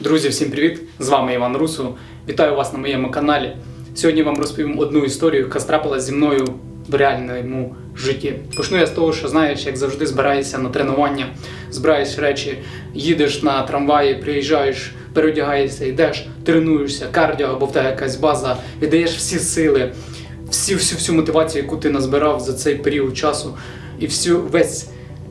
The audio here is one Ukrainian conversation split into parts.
Друзі, всім привіт! З вами Іван Русу. Вітаю вас на моєму каналі. Сьогодні вам розповім одну історію, яка трапилася зі мною в реальному житті. Почну я з того, що знаєш, як завжди збираєшся на тренування, збираєш речі, їдеш на трамваї, приїжджаєш, переодягаєшся, йдеш, тренуєшся, кардіо або в тебе якась база, віддаєш всі сили, всю всю всю мотивацію, яку ти назбирав за цей період часу, і всю весь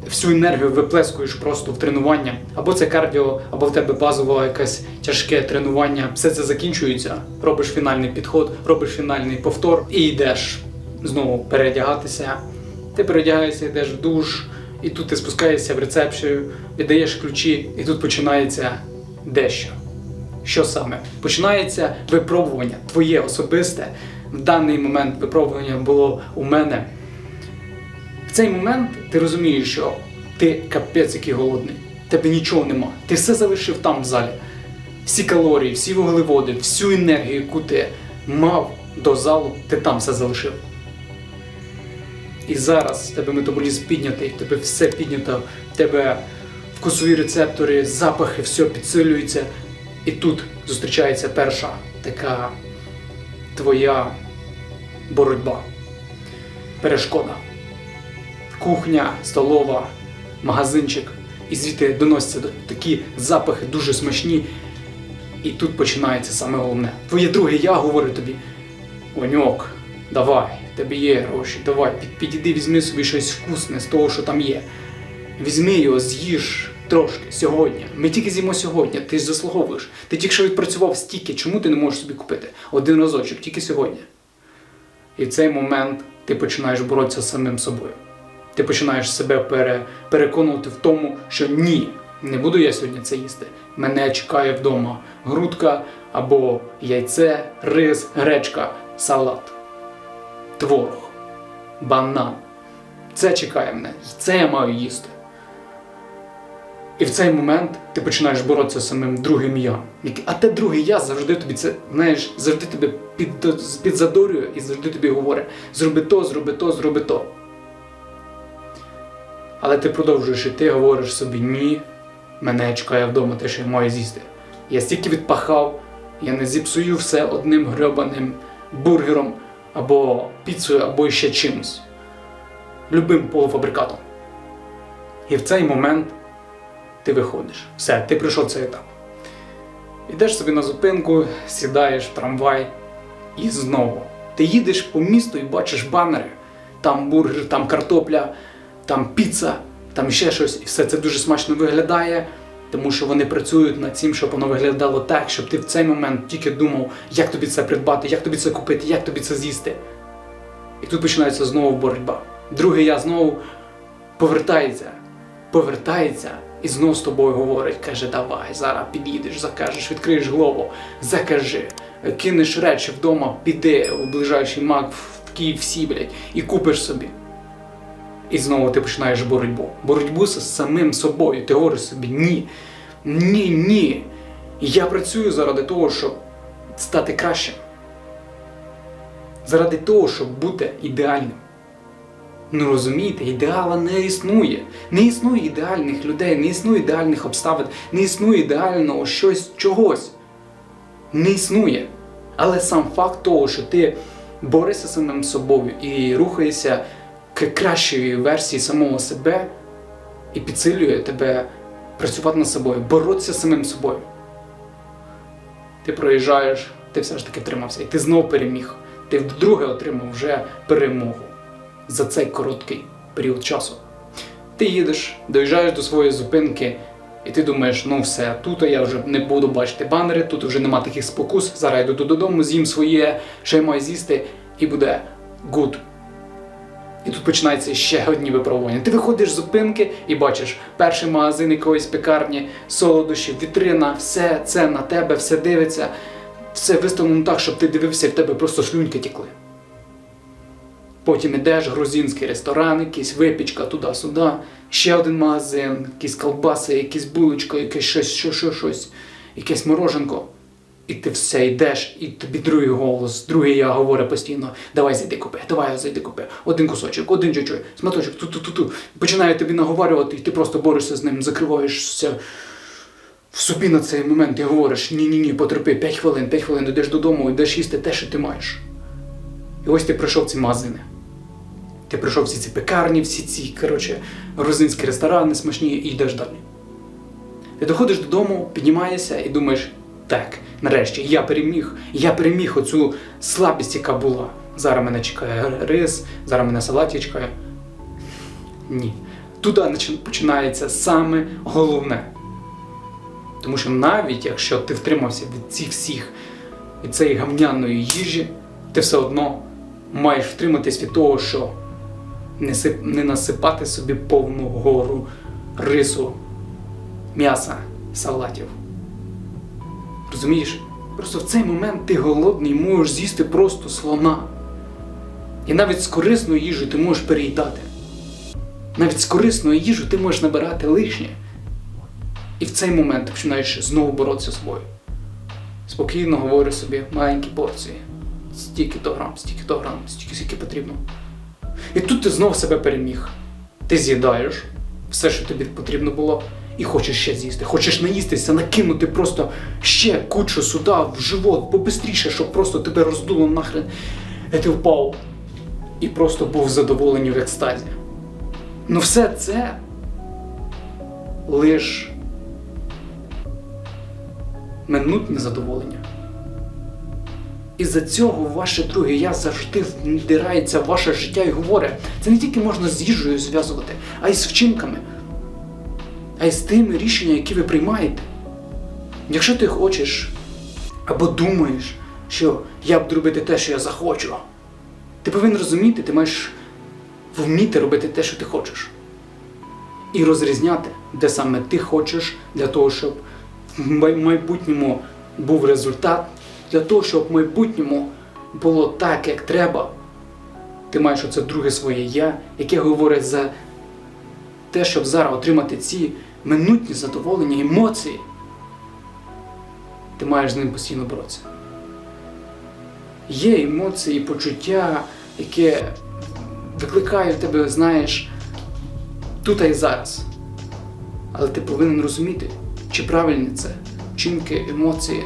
всю енергію виплескуєш просто в тренування. Або це кардіо, або в тебе базове якесь тяжке тренування. Все це закінчується. Робиш фінальний підход, робиш фінальний повтор і йдеш знову переодягатися. Ти переодягаєшся, йдеш в душ, і тут ти спускаєшся в рецепцію, віддаєш ключі, і тут починається дещо. Що саме? Починається випробування твоє особисте. В даний момент випробування було у мене. Цей момент ти розумієш, що ти капець який голодний, тебе нічого нема. Ти все залишив там в залі. Всі калорії, всі вуглеводи, всю енергію, яку ти мав до залу, ти там все залишив. І зараз в тебе метаболізм піднятий, в тебе все піднято, в тебе вкусові рецептори, запахи, все підсилюється. І тут зустрічається перша така твоя боротьба, перешкода кухня, столова, магазинчик. І звідти доносяться такі запахи дуже смачні. І тут починається саме головне. Твоє друге я говорю тобі: Оньок, давай, тебе є гроші, давай, під, підійди, візьми собі щось вкусне з того, що там є. Візьми його, з'їж трошки сьогодні. Ми тільки з'їмо сьогодні, ти ж заслуговуєш. Ти тільки що відпрацював стільки, чому ти не можеш собі купити? Один разочок, тільки сьогодні. І в цей момент ти починаєш боротися з самим собою. Ти починаєш себе пере, переконувати в тому, що ні, не буду я сьогодні це їсти. Мене чекає вдома грудка або яйце, рис, гречка, салат, творог, банан. Це чекає мене, це я маю їсти. І в цей момент ти починаєш боротися з самим другим я. А те друге я завжди тобі це, знаєш, завжди тебе під, підзадорює і завжди тобі говорить: зроби то, зроби то, зроби то. Але ти продовжуєш і ти говориш собі ні, мене чекає вдома те, що я маю з'їсти. Я стільки відпахав, я не зіпсую все одним грьобаним бургером або піцею, або ще чимось. Любим полуфабрикатом. І в цей момент ти виходиш. Все, ти пройшов цей етап. Йдеш собі на зупинку, сідаєш в трамвай і знову. Ти їдеш по місту і бачиш банери. Там бургер, там картопля, там піца, там ще щось. І все це дуже смачно виглядає, тому що вони працюють над цим, щоб воно виглядало так, щоб ти в цей момент тільки думав, як тобі це придбати, як тобі це купити, як тобі це з'їсти. І тут починається знову боротьба. Другий я знову повертається, повертається і знову з тобою говорить, каже, давай, зараз під'їдеш, закажеш, відкриєш голову, закажи, кинеш речі вдома, піди у ближайший мак в KFC, блядь, і купиш собі. І знову ти починаєш боротьбу. Боротьбу з самим собою. Ти говориш собі ні. Ні, ні. Я працюю заради того, щоб стати кращим. Заради того, щоб бути ідеальним. Ну розумієте, ідеала не існує. Не існує ідеальних людей, не існує ідеальних обставин, не існує ідеального щось чогось. Не існує. Але сам факт того, що ти борешся самим собою і рухаєшся кращої версії самого себе і підсилює тебе працювати над собою, боротися з самим собою. Ти проїжджаєш, ти все ж таки втримався, і ти знов переміг. Ти вдруге отримав вже перемогу за цей короткий період часу. Ти їдеш, доїжджаєш до своєї зупинки, і ти думаєш, ну все, тут я вже не буду бачити банери, тут вже нема таких спокус. Зараз йду додому, з'їм своє, що я маю з'їсти, і буде good. І тут починається ще одні випробування. Ти виходиш з зупинки і бачиш перший магазин якоїсь пекарні, солодощі, вітрина, все це на тебе, все дивиться, все виставлено так, щоб ти дивився, і в тебе просто слюньки тікли. Потім ідеш, грузинський ресторан, якийсь випічка туди-сюди, ще один магазин, якісь колбаси, якісь булочка, якесь щось, що, що, щось, якесь мороженко. І ти все йдеш, і тобі другий голос, другий я говорю постійно: давай зайди купи, давай зайди купи. Один кусочок, один чуть-чуть, сматочок, ту-ту-ту-ту. Починає тобі наговорювати, і ти просто борешся з ним, закриваєшся в собі на цей момент ти говориш: ні-ні ні, потерпи 5 хвилин, 5 хвилин, йдеш додому, йдеш їсти те, що ти маєш. І ось ти прийшов ці магазини. Ти прийшов всі ці пекарні, всі ці, коротше, грузинські ресторани смачні і йдеш далі. Ти доходиш додому, піднімаєшся і думаєш, так, нарешті, я переміг, я переміг оцю слабість, яка була. Зараз мене чекає рис, зараз мене салаті чекає. Ні. Тут починається саме головне. Тому що навіть якщо ти втримався від цих всіх, від цієї гамняної їжі, ти все одно маєш втриматись від того, що не, сип, не насипати собі повну гору рису, м'яса, салатів. Розумієш? Просто в цей момент ти голодний можеш з'їсти просто слона. І навіть з корисної їжі ти можеш переїдати. Навіть з корисної їжі ти можеш набирати лишнє. І в цей момент ти починаєш знову боротися з собою. Спокійно говориш собі маленькі порції. Стільки то грам, стільки то грам, стільки скільки потрібно. І тут ти знову себе переміг. Ти з'їдаєш все, що тобі потрібно було, і хочеш ще з'їсти. Хочеш наїстися, накинути просто ще кучу сюди в живот, побистріше, щоб просто тебе роздуло нахрен. І ти впав. І просто був задоволений в екстазі. Ну все це лиш минутне задоволення. І за цього ваше друге я завжди вдирається в ваше життя і говорить, це не тільки можна з їжею зв'язувати, а й з вчинками, а й з тими рішеннями, які ви приймаєте. Якщо ти хочеш або думаєш, що я буду робити те, що я захочу, ти повинен розуміти, ти маєш вміти робити те, що ти хочеш. І розрізняти, де саме ти хочеш для того, щоб в майбутньому був результат, для того, щоб в майбутньому було так, як треба. Ти маєш оце друге своє я, яке говорить за те, щоб зараз отримати ці минутні задоволення, емоції. Ти маєш з ним постійно боротися. Є емоції, почуття, яке викликає в тебе, знаєш, тут і зараз. Але ти повинен розуміти, чи правильні це вчинки, емоції,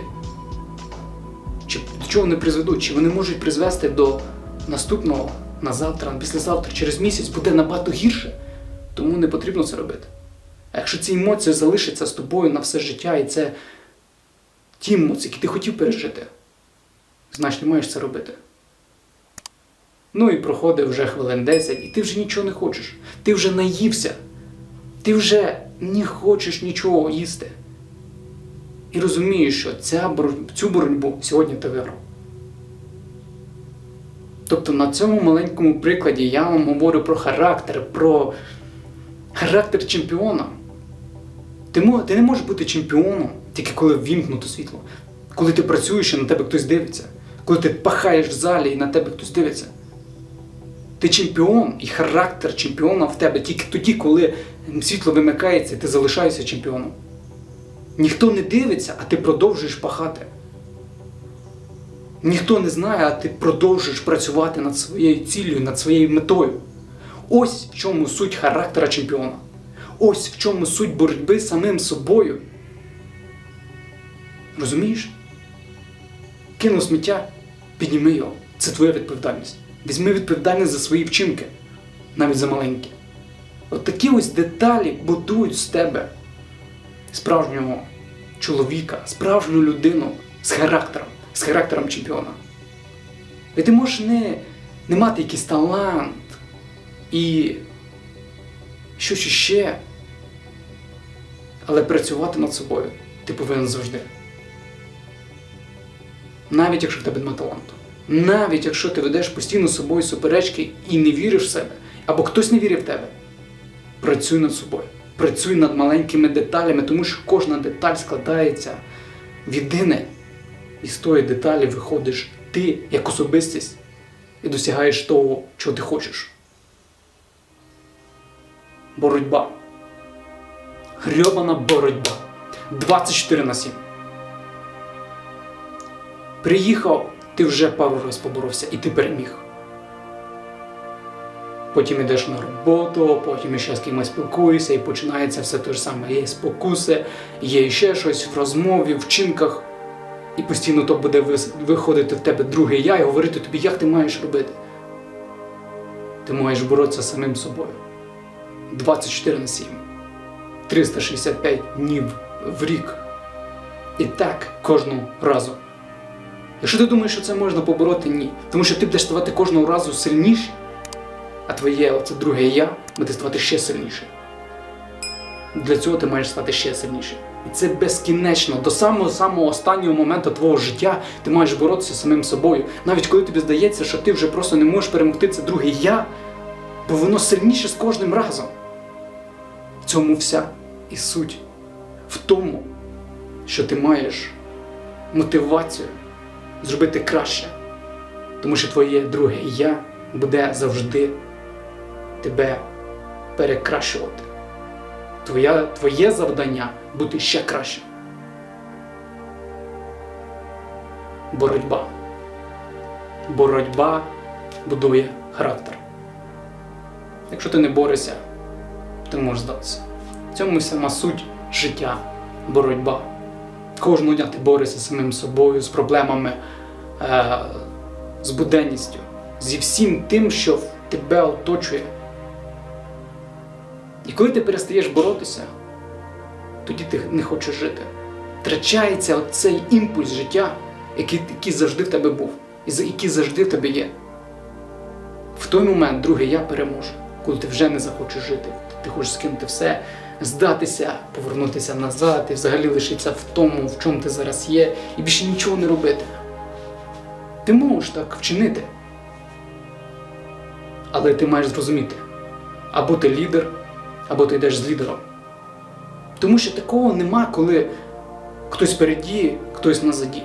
чи до чого вони призведуть, чи вони можуть призвести до наступного на завтра, на післязавтра, через місяць буде набагато гірше, тому не потрібно це робити. А якщо ці емоції залишаться з тобою на все життя, і це ті емоції, які ти хотів пережити, значить не маєш це робити. Ну і проходить вже хвилин 10, і ти вже нічого не хочеш. Ти вже наївся. Ти вже не хочеш нічого їсти. І розумієш, що ця цю боротьбу сьогодні ти виграв. Тобто на цьому маленькому прикладі я вам говорю про характер, про характер чемпіона. Ти, ти не можеш бути чемпіоном тільки коли ввімкнуто світло, коли ти працюєш і на тебе хтось дивиться, коли ти пахаєш в залі і на тебе хтось дивиться. Ти чемпіон, і характер чемпіона в тебе тільки тоді, коли світло вимикається, і ти залишаєшся чемпіоном. Ніхто не дивиться, а ти продовжуєш пахати. Ніхто не знає, а ти продовжуєш працювати над своєю ціллю, над своєю метою. Ось в чому суть характера чемпіона. Ось в чому суть боротьби з самим собою. Розумієш? Кинув сміття, підніми його. Це твоя відповідальність. Візьми відповідальність за свої вчинки, навіть за маленькі. От такі ось деталі будують з тебе справжнього чоловіка, справжню людину з характером, з характером чемпіона. І ти можеш не, не мати якийсь талант і щось ще, але працювати над собою ти повинен завжди. Навіть якщо в тебе немає таланту. Навіть якщо ти ведеш постійно з собою суперечки і не віриш в себе, або хтось не вірить в тебе, працюй над собою. Працюй над маленькими деталями, тому що кожна деталь складається в єдине. І з тої деталі виходиш ти як особистість і досягаєш того, чого ти хочеш. Боротьба. Грьобана боротьба. 24 на 7. Приїхав, ти вже пару раз поборовся і ти переміг. Потім йдеш на роботу, потім ще з кимось спілкуєшся, і починається все те ж саме. Є спокуси, є ще щось в розмові, вчинках. І постійно то буде виходити в тебе друге я і говорити тобі, як ти маєш робити. Ти маєш боротися з самим собою. 24 на 7. 365 днів в рік. І так кожного разу. Якщо ти думаєш, що це можна побороти, ні. Тому що ти будеш ставати кожного разу сильніше, а твоє оце друге я буде ставати ще сильніше. Для цього ти маєш стати ще сильніше. І це безкінечно. До самого самого останнього моменту твого життя ти маєш боротися з самим собою. Навіть коли тобі здається, що ти вже просто не можеш перемогти це друге я, бо воно сильніше з кожним разом. Цьому вся і суть. В тому, що ти маєш мотивацію зробити краще. Тому що твоє друге я буде завжди тебе перекращувати. Твоя, твоє завдання бути ще кращим. Боротьба. Боротьба будує характер. Якщо ти не борешся, ти можеш здатися. В цьому сама суть життя, боротьба. Кожного дня ти борешся з самим собою, з проблемами, е, з буденністю, зі всім тим, що тебе оточує. І коли ти перестаєш боротися, тоді ти не хочеш жити. Втрачається цей імпульс життя, який, який завжди в тебе був, і який завжди в тебе є. В той момент друге я переможе, коли ти вже не захочеш жити, ти хочеш скинути все, здатися, повернутися назад і взагалі лишитися в тому, в чому ти зараз є, і більше нічого не робити. Ти можеш так вчинити. Але ти маєш зрозуміти, або ти лідер, або ти йдеш з лідером. Тому що такого нема, коли хтось впереді, хтось назаді.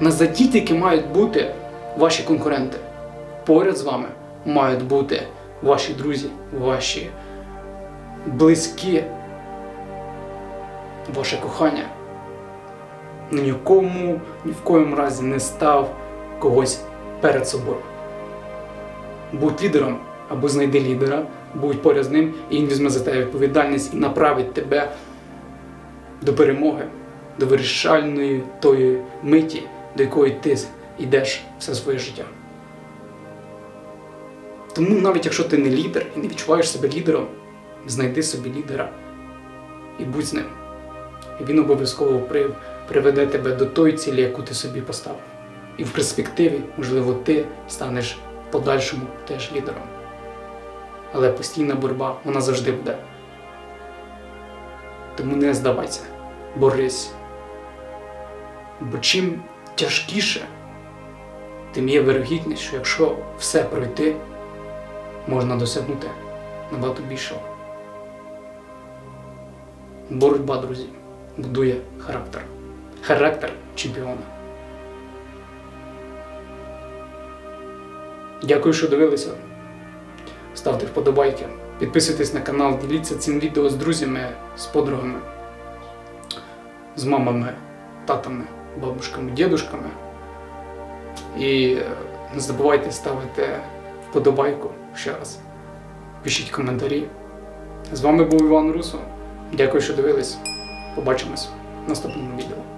Назаді тільки мають бути ваші конкуренти. Поряд з вами мають бути ваші друзі, ваші близькі, ваше кохання. Нікому ні в коєму разі не став когось перед собою. Будь лідером або знайди лідера, будь поряд з ним, і він візьме за тебе відповідальність і направить тебе до перемоги, до вирішальної тої миті, до якої ти йдеш все своє життя. Тому навіть якщо ти не лідер і не відчуваєш себе лідером, знайди собі лідера і будь з ним. І він обов'язково приведе тебе до тої цілі, яку ти собі поставив. І в перспективі, можливо, ти станеш в подальшому теж лідером. Але постійна боротьба, вона завжди буде. Тому не здавайся, борись. Бо чим тяжкіше, тим є вирогідність, що якщо все пройти, можна досягнути набагато більшого. Боротьба, друзі, будує характер. Характер чемпіона. Дякую, що дивилися. Ставте вподобайки, підписуйтесь на канал, діліться цим відео з друзями, з подругами, з мамами, татами, бабушками, дідушками. І не забувайте ставити вподобайку ще раз. Пишіть коментарі. З вами був Іван Русо. Дякую, що дивились. Побачимось в наступному відео.